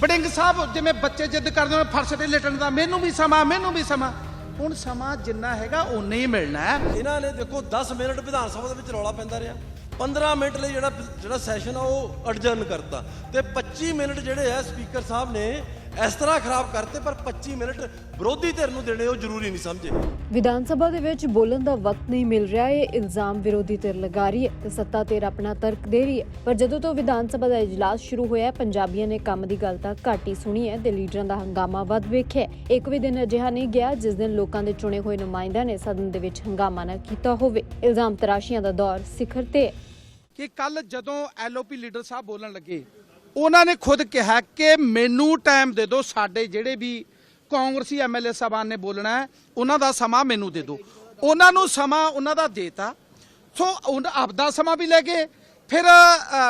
ਬੜਿੰਗ ਸਾਹਿਬ, ਜਿਵੇਂ ਬੱਚੇ ਜਿੱਦ ਕਰਦੇ ਨੇ ਫਰਸ਼ ਤੇ ਲੇਟਣ ਦਾ, ਮੈਨੂੰ ਵੀ ਸਮਾਂ, ਮੈਨੂੰ ਵੀ ਸਮਾਂ। ਹੁਣ ਸਮਾਂ ਜਿੰਨਾ ਹੈਗਾ ਉਨਾ ਹੀ ਮਿਲਣਾ ਹੈ। ਇਹਨਾਂ ਨੇ ਦੇਖੋ 10 ਮਿੰਟ ਵਿਧਾਨ ਸਭਾ ਦੇ ਵਿੱਚ ਰੌਲਾ ਪੈਂਦਾ ਰਿਹਾ। 15 ਮਿੰਟ ਲਈ ਜਿਹੜਾ ਜਿਹੜਾ ਸੈਸ਼ਨ ਆ, ਉਹ ਅਡਜਰਨ ਕਰਤਾ। ਤੇ 25 ਮਿੰਟ ਜਿਹੜੇ ਆ ਸਪੀਕਰ ਸਾਹਿਬ ਨੇ ਇਸ ਤਰ੍ਹਾਂ ਖਰਾਬ ਕਰਤੇ ਪਰ 25 ਮਿੰਟ ਵਿਰੋਧੀ ਧਿਰ ਨੂੰ ਦੇਣੇ ਉਹ ਜ਼ਰੂਰੀ ਨਹੀਂ ਸਮਝੇ। ਵਿਧਾਨ ਸਭਾ ਦੇ ਵਿੱਚ ਬੋਲਣ ਦਾ ਵਕਤ ਨਹੀਂ ਮਿਲ ਰਿਹਾ ਇਹ ਇਲਜ਼ਾਮ ਵਿਰੋਧੀ ਧਿਰ ਲਗਾ ਰਹੀ ਹੈ ਤੇ ਸੱਤਾ ਧਿਰ ਆਪਣਾ ਤਰਕ ਦੇ ਰਹੀ ਹੈ। ਪਰ ਜਦੋਂ ਤੋਂ ਵਿਧਾਨ ਸਭਾ ਦਾ ਇਜਲਾਸ ਸ਼ੁਰੂ ਹੋਇਆ ਹੈ, ਪੰਜਾਬੀਆਂ ਨੇ ਕੰਮ ਦੀ ਗੱਲ ਤਾਂ ਘੱਟ ਹੀ ਸੁਣੀ ਹੈ ਤੇ ਲੀਡਰਾਂ ਦਾ ਹੰਗਾਮਾ ਵੱਧ ਵੇਖਿਆ। ਇੱਕ ਵੀ ਦਿਨ ਅਜਿਹਾ ਨਹੀਂ ਗਿਆ ਜਿਸ ਦਿਨ ਲੋਕਾਂ ਦੇ ਚੁਣੇ ਹੋਏ ਨੁਮਾਇੰਦਿਆਂ ਨੇ ਸਦਨ ਦੇ ਵਿੱਚ ਹੰਗਾਮਾ ਨਾ ਕੀਤਾ ਹੋਵੇ। ਇਲਜ਼ਾਮ ਤਰਾਸ਼ੀਆਂ ਦਾ ਦੌਰ ਸਿਖਰ ਤੇ ਹੈ। ਕਿ ਕੱਲ ਜਦੋਂ ਐਲਓਪੀ ਲੀਡਰ ਸਾਹਿਬ ਬੋਲਣ ਲੱਗੇ ਉਹਨਾਂ ਨੇ ਖੁਦ ਕਿਹਾ ਕਿ ਮੈਨੂੰ ਟਾਈਮ ਦੇ ਦਿਓ, ਸਾਡੇ ਜਿਹੜੇ ਵੀ ਕਾਂਗਰਸੀ ਐਮਐਲਏ ਸਾਹਿਬਾਨ ਨੇ ਬੋਲਣਾ ਹੈ, ਉਹਨਾਂ ਦਾ ਸਮਾਂ ਮੈਨੂੰ ਦੇ ਦਿਓ। ਉਹਨਾਂ ਨੂੰ ਸਮਾਂ ਉਹਨਾਂ ਦਾ ਦੇਤਾ। ਸੋ ਉਹਨਾਂ ਆਪਦਾ ਸਮਾਂ ਵੀ ਲੈ ਗਏ। ਫਿਰ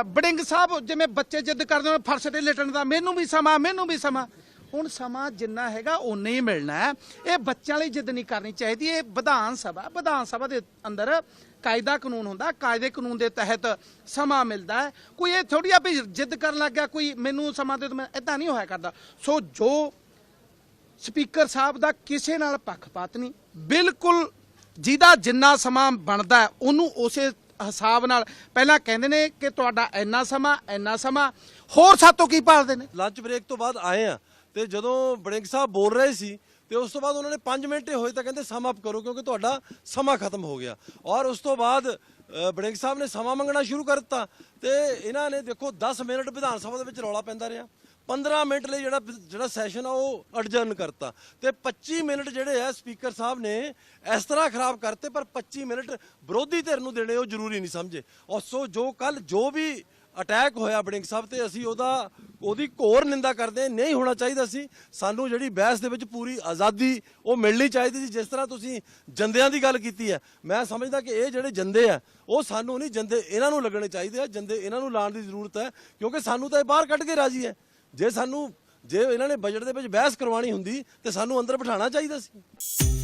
ਬੜਿੰਗ ਸਾਹਿਬ ਜਿਵੇਂ ਬੱਚੇ ਜਿੱਦ ਕਰਦੇ ਨੇ, ਫਰਸ਼ ਤੇ ਲੇਟਣ ਦਾ, ਮੈਨੂੰ ਵੀ ਸਮਾਂ, ਮੈਨੂੰ ਵੀ ਸਮਾਂ। ਹੁਣ ਸਮਾਂ ਜਿੰਨਾ ਹੈਗਾ ਉਨਾ ਹੀ ਮਿਲਣਾ ਹੈ। ਇਹ ਬੱਚਿਆਂ ਲਈ ਜਿੱਦ ਨਹੀਂ ਕਰਨੀ ਚਾਹੀਦੀ। ਇਹ ਵਿਧਾਨ ਸਭਾ ਵਿਧਾਨ ਸਭਾ ਦੇ ਅੰਦਰ ਕਾਇਦਾ ਕਾਨੂੰਨ ਹੁੰਦਾ। ਕਾਇਦੇ ਕਾਨੂੰਨ ਦੇ ਤਹਿਤ ਸਮਾਂ ਮਿਲਦਾ ਹੈ। ਕੋਈ ਇਹ ਥੋੜੀ ਆ ਵੀ ਜਿੱਦ ਕਰਨ ਲੱਗ ਗਿਆ ਕੋਈ ਮੈਨੂੰ ਸਮਾਂ ਦੇ ਦੋ ਮੈਂ ਇਦਾਂ ਨਹੀਂ ਹੋਇਆ ਕਰਦਾ। ਸੋ ਜੋ ਸਪੀਕਰ ਸਾਹਿਬ ਦਾ ਕਿਸੇ ਨਾਲ ਪੱਖਪਾਤ ਨਹੀਂ ਬਿਲਕੁਲ ਜਿਹਦਾ ਜਿੰਨਾ ਸਮਾਂ ਬਣਦਾ ਹੈ, ਉਹਨੂੰ ਉਸੇ ਹਿਸਾਬ ਨਾਲ ਪਹਿਲਾਂ ਕਹਿੰਦੇ ਨੇ ਕਿ ਤੁਹਾਡਾ ਇੰਨਾ ਸਮਾਂ ਇੰਨਾ ਸਮਾਂ, ਹੋਰ ਸਾਤੋਂ ਕੀ ਭਾਲਦੇ ਨੇ? ਲੰਚ ਬ੍ਰੇਕ ਤੋਂ ਬਾਅਦ ਆਏ ਆ ਤੇ ਜਦੋਂ ਬੜਿੰਗ ਸਾਹਿਬ ਬੋਲ ਰਹੇ ਸੀ ਤੇ ਉਸ ਤੋਂ ਬਾਅਦ ਉਹਨਾਂ ਨੇ 5 ਮਿੰਟ ਹੋਏ ਤਾਂ ਕਹਿੰਦੇ ਸਮ ਅਪ ਕਰੋ ਕਿਉਂਕਿ ਤੁਹਾਡਾ ਸਮਾਂ ਖਤਮ ਹੋ ਗਿਆ। ਔਰ ਉਸ ਤੋਂ ਬਾਅਦ ਬੜਿੰਗ ਸਾਹਿਬ ਨੇ ਸਮਾਂ ਮੰਗਣਾ ਸ਼ੁਰੂ ਕਰ ਦਿੱਤਾ। ਤੇ ਇਹਨਾਂ ਨੇ ਦੇਖੋ 10 ਮਿੰਟ ਵਿਧਾਨ ਸਭਾ ਦੇ ਵਿੱਚ ਰੌਲਾ ਪੈਂਦਾ ਰਿਹਾ। 15 ਮਿੰਟ ਲਈ ਜਿਹੜਾ ਜਿਹੜਾ ਸੈਸ਼ਨ ਆ ਉਹ ਅਡਜਰਨ ਕਰਤਾ। ਤੇ 25 ਮਿੰਟ ਜਿਹੜੇ ਆ ਸਪੀਕਰ ਸਾਹਿਬ ਨੇ ਇਸ ਤਰ੍ਹਾਂ ਖਰਾਬ ਕਰਤੇ, ਪਰ 25 ਮਿੰਟ ਵਿਰੋਧੀ ਧਿਰ ਨੂੰ ਦੇਣੇ ਉਹ ਜ਼ਰੂਰੀ ਨਹੀਂ ਸਮਝੇ। ਔਰ ਸੋ ਜੋ ਕੱਲ ਜੋ ਵੀ ਅਟੈਕ ਹੋਇਆ ਬੜਿੰਗ ਸਾਹਿਬ ਤੇ, ਅਸੀਂ ਉਹਦਾ ਉਹਦੀ ਘੋਰ ਨਿੰਦਾ ਕਰਦੇ ਨਹੀਂ ਹੋਣਾ ਚਾਹੀਦਾ ਸੀ। ਸਾਨੂੰ ਜਿਹੜੀ ਬਹਿਸ ਦੇ ਵਿੱਚ ਪੂਰੀ ਆਜ਼ਾਦੀ ਉਹ ਮਿਲਣੀ ਚਾਹੀਦੀ ਸੀ, ਜਿਸ ਤਰ੍ਹਾਂ ਤੁਸੀਂ ਜੰਦਿਆਂ ਦੀ ਗੱਲ ਕੀਤੀ ਹੈ। ਮੈਂ ਸਮਝਦਾ ਕਿ ਇਹ ਜਿਹੜੇ ਜੰਦੇ ਆ, ਉਹ ਸਾਨੂੰ ਨਹੀਂ ਜੰਦੇ, ਇਹਨਾਂ ਨੂੰ ਲੱਗਣੇ ਚਾਹੀਦੇ ਆ। ਜੰਦੇ ਇਹਨਾਂ ਨੂੰ ਲਾਉਣ ਦੀ ਜ਼ਰੂਰਤ ਹੈ, ਕਿਉਂਕਿ ਸਾਨੂੰ ਤਾਂ ਇਹ ਬਾਹਰ ਕੱਢ ਕੇ ਰਾਜੀ ਹੈ। ਜੇ ਸਾਨੂੰ, ਜੇ ਇਹਨਾਂ ਨੇ ਬਜਟ ਦੇ ਵਿੱਚ ਬਹਿਸ ਕਰਵਾਉਣੀ ਹੁੰਦੀ, ਤੇ ਸਾਨੂੰ ਅੰਦਰ ਬਿਠਾਉਣਾ ਚਾਹੀਦਾ ਸੀ।